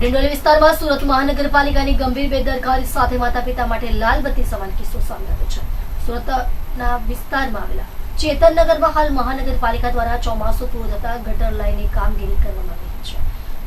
ડિંડોલી વિસ્તારમાં સુરત મહાનગરપાલિકાની ગંભીર બેદરકારી સાથે માતા પિતા માટે લાલબત્તી સમાન કિસ્સો સામે આવ્યો છે. સુરતના વિસ્તારમાં આવેલા ચેતનનગરમાં હાલ મહાનગરપાલિકા દ્વારા ચોમાસું પૂરું થતા ગટર લાઈનની કામગીરી કરવામાં આવી છે.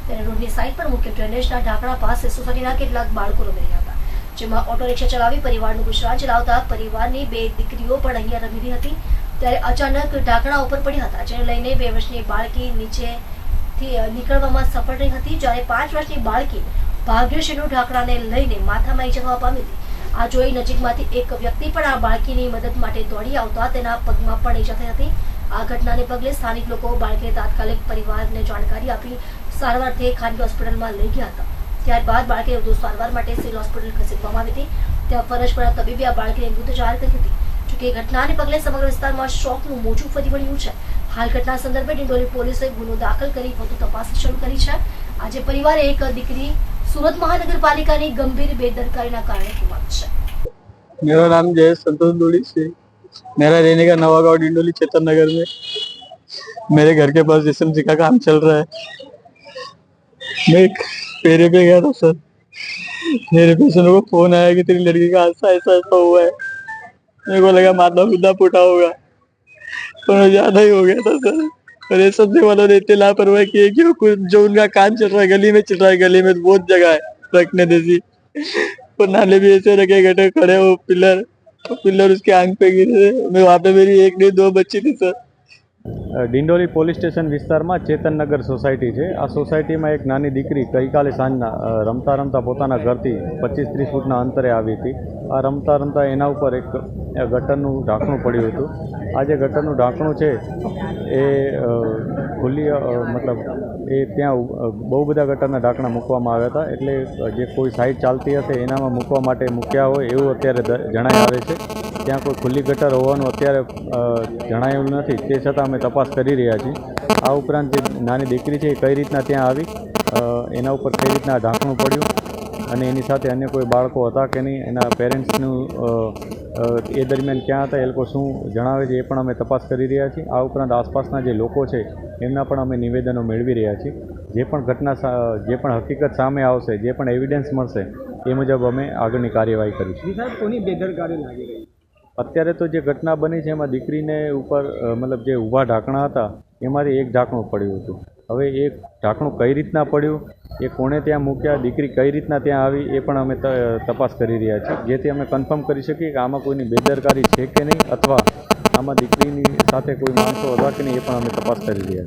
ત્યારે રોડની સાઈડ પર મુખ્ય ડ્રેનેજના ઢાંકણા પાસે સોસાયટીના કેટલાક બાળકો રમી હતા જેમાં ઓટો રિક્ષા ચલાવી પરિવારનું ગુજરાન ચલાવતા પરિવારની બે દીકરીઓ પણ અહીંયા રમી હતી. ત્યારે અચાનક ઢાંકણા ઉપર પડ્યા હતા જેને લઈને બે વર્ષની બાળકી નીચેથી અ, નીકળવામાં સફળ રહી હતી જ્યારે પાંચ વર્ષની બાળકી ભાગ્યશ્રીનું ઢાંકણાને લઈને માથામાં ઈજાવવા પામી હતી. આ જોઈ નજીકમાંથી એક વ્યક્તિ પણ આ બાળકીની મદદ માટે દોડી આવતા તેના પગમાં પણ ઈજા થઈ હતી. આ ઘટનાને પગલે સ્થાનિક લોકો બાળકીને તાત્કાલિક પરિવારને જાણકારી આપી સારવારથી ખાનગી હોસ્પિટલમાં લઈ ગયા હતા. ત્યારબાદ બાળકીને વધુ સારવાર માટે સિવિલ હોસ્પિટલ ખસેડવામાં આવી હતી. ત્યાં ફરજ પર તબીબે આ બાળકીને મૃત જાહેર કરી હતી. જોકે ઘટનાને પગલે સમગ્ર વિસ્તારમાં શોકનું મોજું ફરી વળ્યું છે હાલ ઘટના સંદર્ભે ડિંડોલી પોલીસે ગુનો દાખલ કરી વધુ તપાસ શરૂ કરી છે આજે પરિવારે એક દીકરી સુરત મહાનગરપાલિકાની ગંભીર બેદરકારીના કારણે ગુમાવી છે मेरा नाम जय संतोष डोली से मेरा रहने का नवा गांव डिंडोली चेतन नगर में मेरे घर के पास एसएमसी का काम चल रहा है मैं एक फेरे पे गया था सर मेरे पेशेंट को फोन आया कि तेरी लड़की का ऐसा ऐसा ऐसा हुआ है मेरे को लगा माता पिता फूटा होगा पर ज्यादा ही हो गया था सर और ये सबसे वालों ने इतनी लापरवाही की है कि वो कुछ जो उनका काम चल रहा है गली में चल रहा है गली में बहुत जगह है रखने जैसी और नाले भी ऐसे रखे गटे खड़े वो पिलर वो पिलर उसके आंख पे गिरे थे मैं वहाँ पे मेरी एक नहीं दो बच्ची थी सर ડિંડોલી પોલીસ સ્ટેશન વિસ્તારમાં ચેતનનગર સોસાયટી છે આ સોસાયટીમાં એક નાની દીકરી ગઈકાલે સાંજના અ, રમતા રમતા પોતાના ઘરથી પચીસ ત્રીસ ફૂટના અંતરે આવી હતી આ રમતા રમતા એના ઉપર એક અ, ગટરનું ઢાંકણું પડ્યું હતું. આ જે ગટરનું ઢાંકણું છે, એ ખુલ્લી મતલબ એ ત્યાં બહુ બધા ગટરના ઢાંકણા મૂકવામાં આવ્યા હતા. એટલે જે કોઈ સાઇટ ચાલતી હશે, એનામાં મૂકવા માટે મૂક્યા હોય એવું અત્યારે જણાય આવે છે. ત્યાં કોઈ ખુલ્લી ગટર હોવાનું અત્યારે જણાયું નથી. તે છતાં અમે તપાસ કરી રહ્યા છીએ. આ ઉપરાંત જે નાની દીકરી છે, એ કઈ રીતના ત્યાં આવી? એના ઉપર કઈ રીતના ઢાંકણું પડ્યું? અને એની સાથે અન્ય કોઈ બાળકો હતા કે નહીં? એના પેરેન્ટ્સનું એ દરમિયાન ક્યાં હતા એ લોકો શું જણાવે છે એ પણ અમે તપાસ કરી રહ્યા છીએ. આ ઉપરાંત આસપાસના જે લોકો છે એમના પણ અમે નિવેદનો મેળવી રહ્યા છીએ. જે પણ ઘટના જે પણ હકીકત સામે આવશે જે પણ એવિડન્સ મળશે એ મુજબ અમે આગળની કાર્યવાહી કરીશું. કોની બેદરકારી લાગી રહી અત્યારે તો જે ઘટના બની છે એમાં દીકરીને ઉપર મતલબ જે ઊભા ઢાંકણા હતા એમાંથી એક ઢાંકણું પડ્યું હતું. હવે એ ઢાંકણું કઈ રીતના પડ્યું? એ કોણે ત્યાં મૂક્યા, દીકરી કઈ રીતના ત્યાં આવી, એ પણ અમે તપાસ કરી રહ્યા છીએ. જેથી અમે કન્ફર્મ કરી શકીએ કે આમાં કોઈની બેદરકારી છે કે નહીં, અથવા આમાં દીકરીની સાથે કોઈ માણસો હતા કે નહીં, એ પણ અમે તપાસ કરી રહ્યા છીએ.